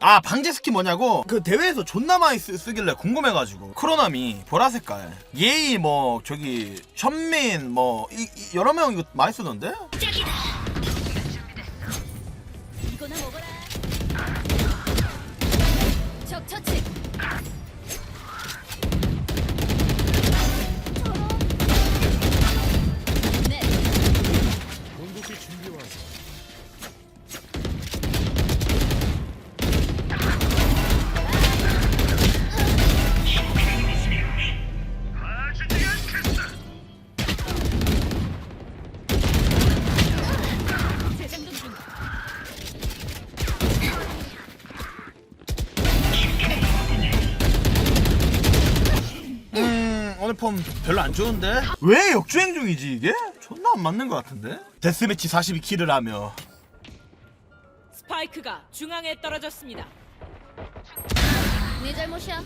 아 방제 스킨 뭐냐고? 그 대회에서 존나 많이 쓰, 쓰길래 궁금해가지고. 크로나미 보라색깔. 예의 뭐 저기 현민 뭐 이, 이- 여러 명 이거 많이 쓰던데? 음 오늘 폼 별로 안 좋은데? 왜 역주행 중이지 이게? 존나 안 맞는 것 같은데? 데스매치 42킬을 하며 스파이크가 중앙에 떨어졌습니다. 네 잘못이야.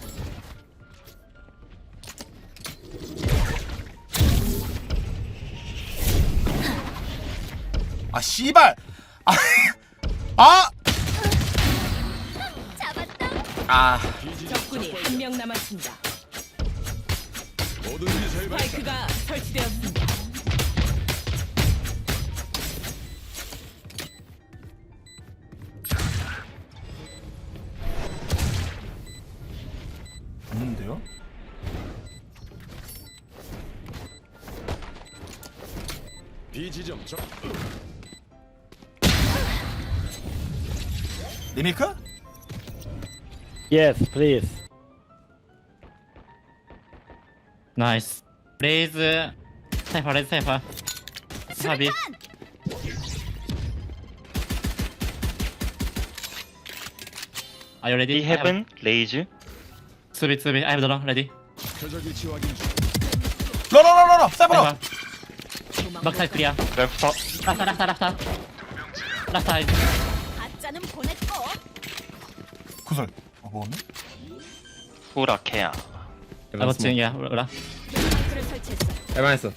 아 씨발 아, 아! 잡았다. 아 적군이 한 명 남았습니다. 스파이크가 설치되었습니다. 없는데요? 비지점 적 리메이크? Yes, please. 나이스. 레이즈. 스나이퍼 레이즈 스나이퍼. 사비 Are you ready? 이 헤븐 레이즈? 수비 수비. I have the long ready? 표적 위치 확인 중. 러러러러러. 스나이퍼 막살 클리어 랩터 라스타 라스타 라스타 라스타 가짜는 보냈고. 구설 어 먹었네? 후라케야 야 설치했어. 에반했어.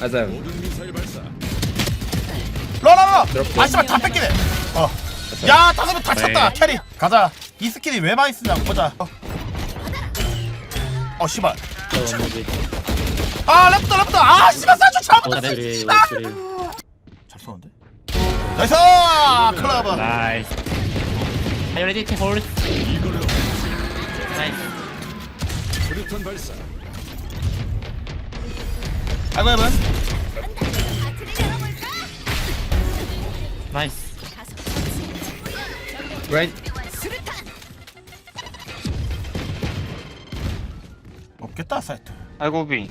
아자. 모든 미사일 발사. 러러러 드롭. 아 씨발 다 뺏기네. 어 야 다섯 명다 쳤다. 캐리. 가자. 이 스킬이 왜 많이 쓰냐 보자. 어, 어 씨발. 아 랩터 랩터. 아 씨발 사주 잘못 all 잘. 쏘는데? 나이스! 클럽 나이스. Are you ready to hold? 수류탄 발사 아이고 해븐? 나이스. 수류탄. 없겠다 사이트 아이고 비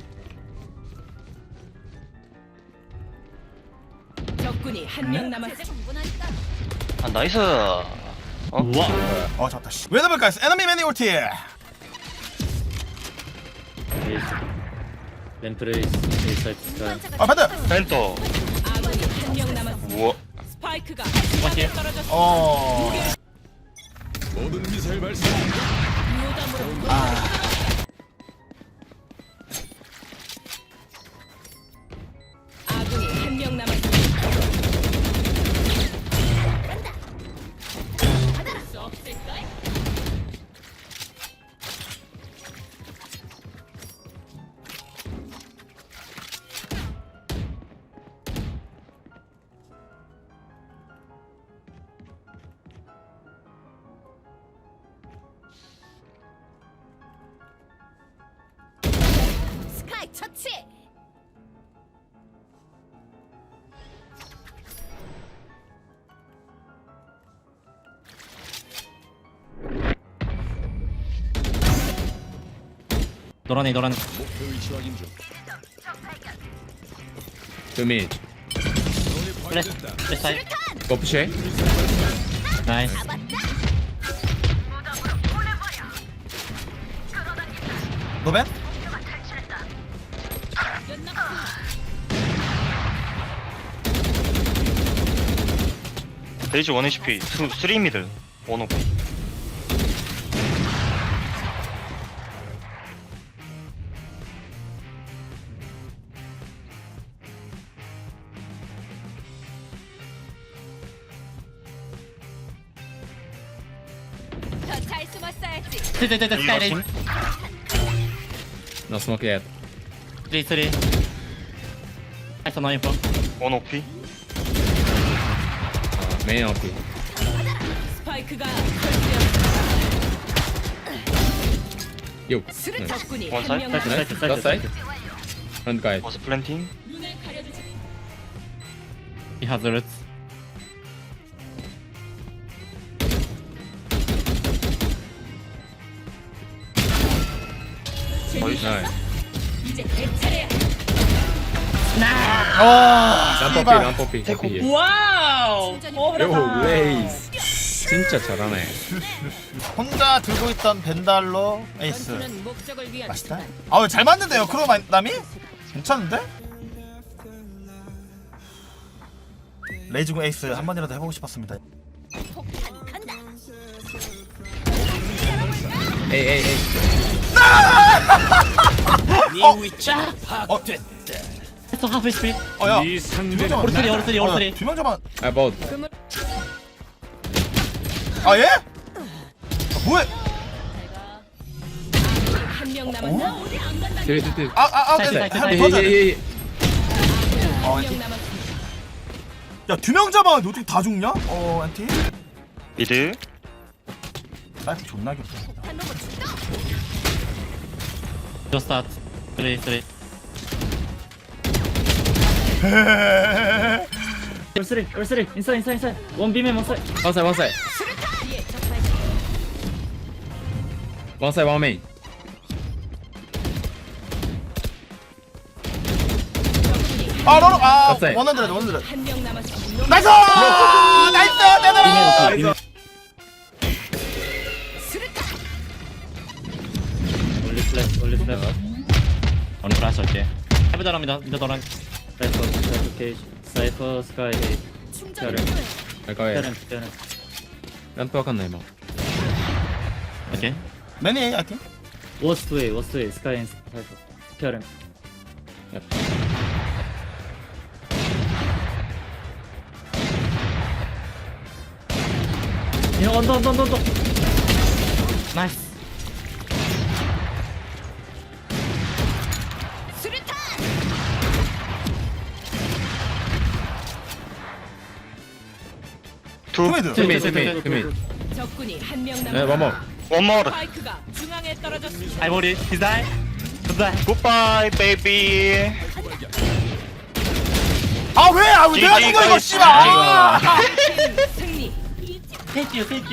적군이 한 명 남았습니다. 아, 나이스 우와 어 잡다 씨 웨더블 가이스 에너미 매니 올티 Please side sky. 아 패드 펜터 아군이 한 명 남았습니다. 우와. 스파이크가 중앙에 떨어졌습니다. 어. 모든 미사일 발사. 아군이 처치. 노란애 노란 목표 위치 확인 중 mid. 플래시 플래시 사이 Go push A. 나이스 노벤 레이즈 1 HP 3 미들 1 오피 잘 숨었어야지. 찌찌찌찌 스카이 No smoke yet. 3 3 나이스 너 인포 원 没有比。Yo. Nice. One side? Nice, nice. Side, side, planting? He has the red. Nice. OP, ramp OP. OP here. 와우. Yo, Blaze. 진짜 잘하네. 혼자 들고 있던 벤달로 에이스 전투는 목적을 위한 맛있다 수단. 아잘 맞는데요 크로남이? 괜찮은데? 레이즈군 에이스 한 번이라도 해보고 싶었습니다 간다. Hey, hey, hey. 써 하프 스피 어야 네 상대는 오른리 어, 오른쪽이 오른쪽이 두명 잡아 about 아 예? 아, 뭐해 한명 남았나? 아, 아, 아, 네. 예, 예, 예. 아아아 사이드, 사이드, 사이드. 예, 예, 예. 한명 남았. 야두 명 잡았는데 어떻게 다 죽냐? 어 안티 미드 나이프 존나 겹쳐 저 스타트 3 3 올스리 올스리 인사 인사 인사 원빔에 못살 왕사이 왕사이 왕사이 왕메인 아 로로 아 갑자기. 원핸드레드 원핸드레드 한 명 남았습니다. 나이스! 나이스! 대단해 이메일 오토 올리 플랫 올리 플랫 언니 플랫 할게. 해보자 합니다. 믿어더라 cage. Cypher, sky, hey. 충전 go ahead. Karen, Karen. 램프 와칸나 이마. 오케이 매니 아티 Worst way, worst way. Sky and Cypher. Karen. Yep. You know, on, on, on, on, on. 나이스 투. main, two main. 적군이 한 명. 원 모어. 스파이크가 중앙에 떨어졌습니다. 아이보리 디자인 굿바이 굿바이 베이비. 아 왜아왜 내가 GG 죽어 이거. 씨발 아! 승리. 땡큐 땡큐